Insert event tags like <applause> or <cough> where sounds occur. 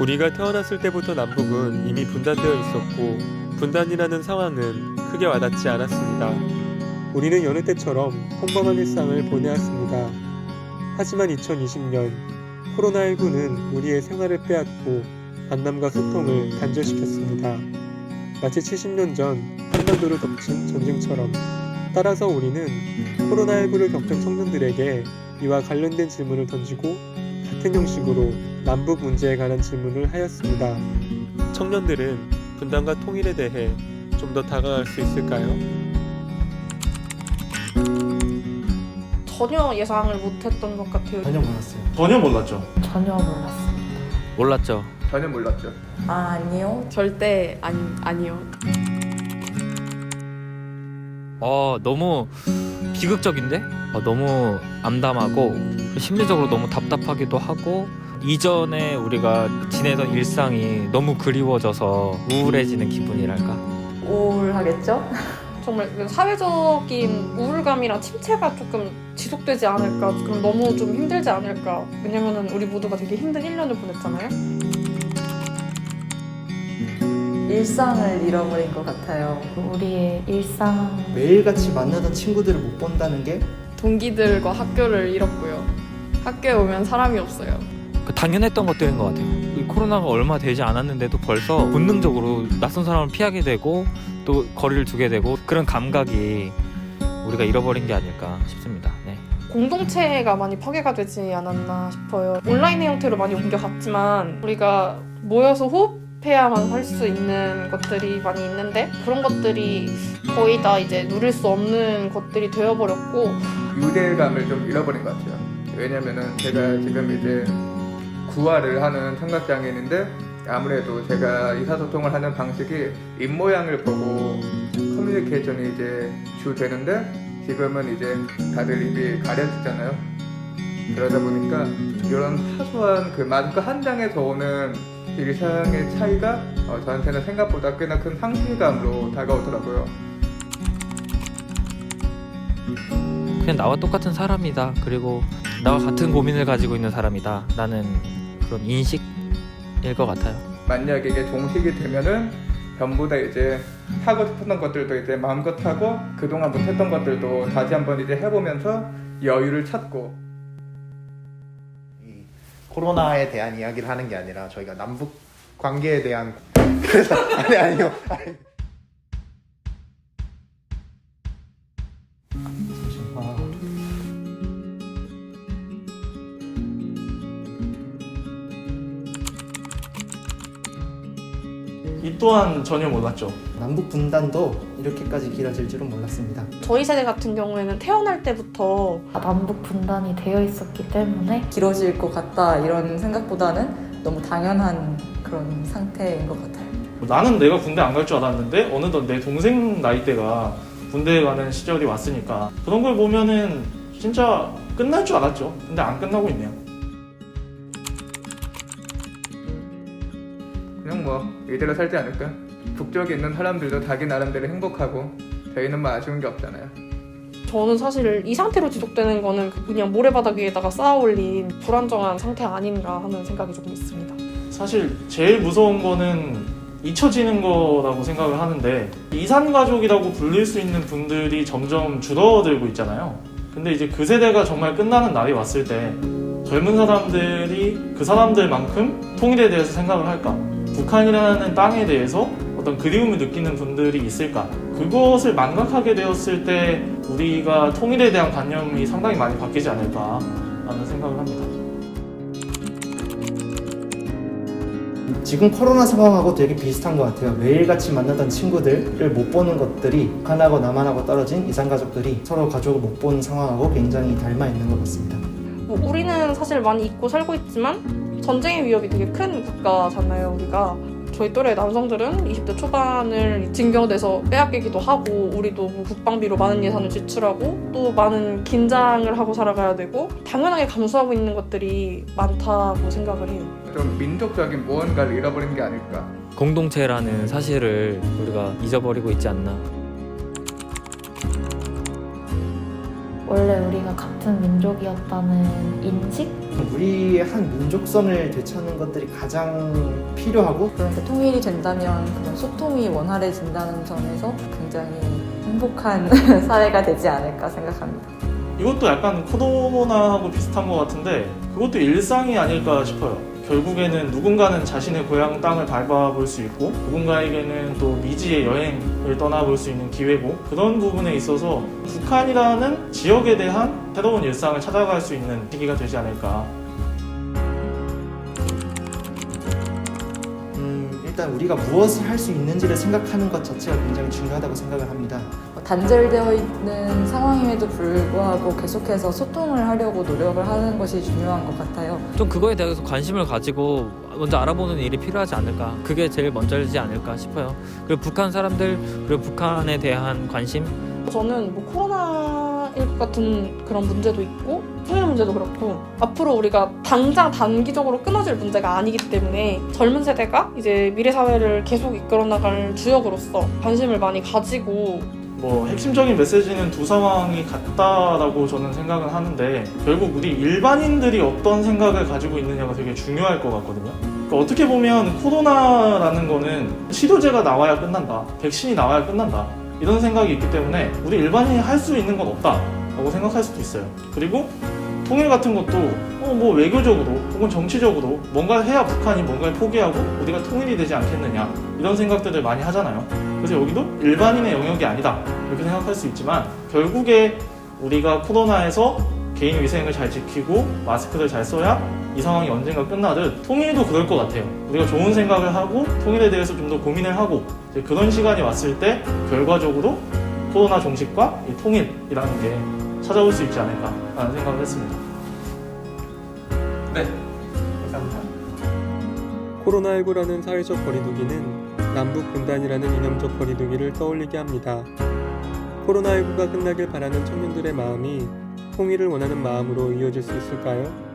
우리가 태어났을 때부터 남북은 이미 분단되어 있었고 분단이라는 상황은 크게 와닿지 않았습니다. 우리는 여느 때처럼 평범한 일상을 보내왔습니다. 하지만 2020년 코로나19는 우리의 생활을 빼앗고 만남과 소통을 단절시켰습니다. 마치 70년 전 한반도를 덮친 전쟁처럼 따라서 우리는 코로나19를 겪은 청년들에게 이와 관련된 질문을 던지고 같은 형식으로 남북 문제에 관한 질문을 하였습니다. 청년들은 분단과 통일에 대해 좀 더 다가갈 수 있을까요? 전혀 예상을 못했던 것 같아요. 전혀 몰랐어요. 전혀 몰랐죠. 전혀 몰랐습니다. 몰랐죠. 전혀 몰랐죠. 아, 아니요. 절대 아니, 아니요. 어 너무 비극적인데? 어, 너무 암담하고 심리적으로 너무 답답하기도 하고 이전에 우리가 지내던 일상이 너무 그리워져서 우울해지는 기분이랄까. 우울하겠죠? 정말 그 사회적인 우울감이랑 침체가 조금 지속되지 않을까. 그럼 너무 좀 힘들지 않을까. 왜냐면은 우리 모두가 되게 힘든 1년을 보냈잖아요. 일상을 잃어버린 것 같아요. 우리의 일상. 매일같이 만나던 친구들을 못 본다는 게 동기들과 학교를 잃었고요. 학교에 오면 사람이 없어요. 그 당연했던 것들인 것 같아요. 이 코로나가 얼마 되지 않았는데도 벌써 본능적으로 낯선 사람을 피하게 되고 또 거리를 두게 되고 그런 감각이 우리가 잃어버린 게 아닐까 싶습니다. 네. 공동체가 많이 파괴가 되지 않았나 싶어요. 온라인의 형태로 많이 옮겨갔지만 우리가 모여서 호흡해야만 할 수 있는 것들이 많이 있는데 그런 것들이 거의 다 이제 누릴 수 없는 것들이 되어버렸고 유대감을 좀 잃어버린 것 같아요. 왜냐면은 제가 지금 이제 구화를 하는 청각장애인인데 아무래도 제가 의사소통을 하는 방식이 입모양을 보고 커뮤니케이션이 이제 주 되는데 지금은 이제 다들 입이 가려지잖아요. 그러다 보니까 이런 사소한 그 마스크 한 장에서 오는 일상의 차이가 어, 저한테는 생각보다 꽤나 큰 상실감으로 다가오더라고요. 그냥 나와 똑같은 사람이다. 그리고 나와 같은 고민을 가지고 있는 사람이다. 라는 그런 인식일 것 같아요. 만약에 이게 종식이 되면은 전부 다 이제 하고 싶었던 것들도 이제 마음껏 하고 그동안 못했던 것들도 다시 한번 이제 해보면서 여유를 찾고 이 코로나에 대한 이야기를 하는 게 아니라 저희가 남북 관계에 대한 <laughs> 그래서 아니 아니요 아니. 이 또한 전혀 몰랐죠. 남북 분단도 이렇게까지 길어질 줄은 몰랐습니다. 저희 세대 같은 경우에는 태어날 때부터 남북 분단이 되어 있었기 때문에 길어질 것 같다 이런 생각보다는 너무 당연한 그런 상태인 것 같아요. 나는 내가 군대 안 갈 줄 알았는데 어느덧 내 동생 나이대가 군대에 가는 시절이 왔으니까 그런 걸 보면은 진짜 끝날 줄 알았죠. 근데 안 끝나고 있네요. 뭐 이대로 살지 않을까? 북쪽에 있는 사람들도 자기 나름대로 행복하고 저희는 뭐 아쉬운 게 없잖아요. 저는 사실 이 상태로 지속되는 거는 그냥 모래바닥 위에다가 쌓아올린 불안정한 상태 아닌가 하는 생각이 조금 있습니다. 사실 제일 무서운 거는 잊혀지는 거라고 생각을 하는데 이산 가족이라고 불릴 수 있는 분들이 점점 줄어들고 있잖아요. 근데 이제 그 세대가 정말 끝나는 날이 왔을 때 젊은 사람들이 그 사람들만큼 통일에 대해서 생각을 할까? 북한이라는 땅에 대해서 어떤 그리움을 느끼는 분들이 있을까? 그것을 망각하게 되었을 때 우리가 통일에 대한 관념이 상당히 많이 바뀌지 않을까라는 생각을 합니다. 지금 코로나 상황하고 되게 비슷한 것 같아요. 매일같이 만나던 친구들을 못 보는 것들이 북한하고 남한하고 떨어진 이산 가족들이 서로 가족을 못 보는 상황하고 굉장히 닮아 있는 것 같습니다. 뭐 우리는 사실 많이 잊고 살고 있지만 전쟁의 위협이 되게 큰 국가잖아요, 우리가. 저희 또래 남성들은 20대 초반을 징병돼서 빼앗기기도 하고 우리도 뭐 국방비로 많은 예산을 지출하고 또 많은 긴장을 하고 살아가야 되고 당연하게 감수하고 있는 것들이 많다고 생각을 해요. 좀 민족적인 무언가를 잃어버린 게 아닐까. 공동체라는 사실을 우리가 잊어버리고 있지 않나. 원래 우리가 같은 민족이었다는 인식? 우리의 한 민족성을 되찾는 것들이 가장 필요하고 그런데 통일이 된다면 그런 소통이 원활해진다는 점에서 굉장히 행복한 <laughs> 사회가 되지 않을까 생각합니다. 이것도 약간 코로나하고 비슷한 것 같은데 그것도 일상이 아닐까 싶어요. 결국에는 누군가는 자신의 고향 땅을 밟아볼 수 있고 누군가에게는 또 미지의 여행을 떠나볼 수 있는 기회고 그런 부분에 있어서 북한이라는 지역에 대한 새로운 일상을 찾아갈 수 있는 시기가 되지 않을까. 음, 일단 우리가 무엇을 할 수 있는지를 생각하는 것 자체가 굉장히 중요하다고 생각을 합니다. 뭐 단절되어 있는 상황임에도 불구하고 계속해서 소통을 하려고 노력을 하는 것이 중요한 것 같아요. 좀 그거에 대해서 관심을 가지고 먼저 알아보는 일이 필요하지 않을까? 그게 제일 먼저지 않을까 싶어요. 그리고 북한 사람들 그리고 북한에 대한 관심? 저는 뭐 코로나 19 같은 그런 문제도 있고 통일 문제도 그렇고 앞으로 우리가 당장 단기적으로 끊어질 문제가 아니기 때문에 젊은 세대가 이제 미래 사회를 계속 이끌어 나갈 주역으로서 관심을 많이 가지고 뭐 핵심적인 메시지는 두 상황이 같다라고 저는 생각은 하는데 결국 우리 일반인들이 어떤 생각을 가지고 있느냐가 되게 중요할 것 같거든요. 그러니까 어떻게 보면 코로나라는 거는 치료제가 나와야 끝난다, 백신이 나와야 끝난다 이런 생각이 있기 때문에 우리 일반인이 할 수 있는 건 없다라고 생각할 수도 있어요. 그리고 통일 같은 것도 어, 뭐 외교적으로 혹은 정치적으로 뭔가 해야 북한이 뭔가를 포기하고 우리가 통일이 되지 않겠느냐 이런 생각들을 많이 하잖아요. 그래서 여기도 일반인의 영역이 아니다 이렇게 생각할 수 있지만 결국에 우리가 코로나에서 개인 위생을 잘 지키고 마스크를 잘 써야 이 상황이 언젠가 끝나듯 통일도 그럴 것 같아요. 우리가 좋은 생각을 하고 통일에 대해서 좀 더 고민을 하고 그런 시간이 왔을 때 결과적으로 코로나 종식과 이 통일이라는 게 찾아올 수 있지 않을까라는 생각을 했습니다. 네. 감사합니다. 코로나19라는 사회적 거리두기는 남북 분단이라는 이념적 거리두기를 떠올리게 합니다. 코로나19가 끝나길 바라는 청년들의 마음이 통일을 원하는 마음으로 이어질 수 있을까요?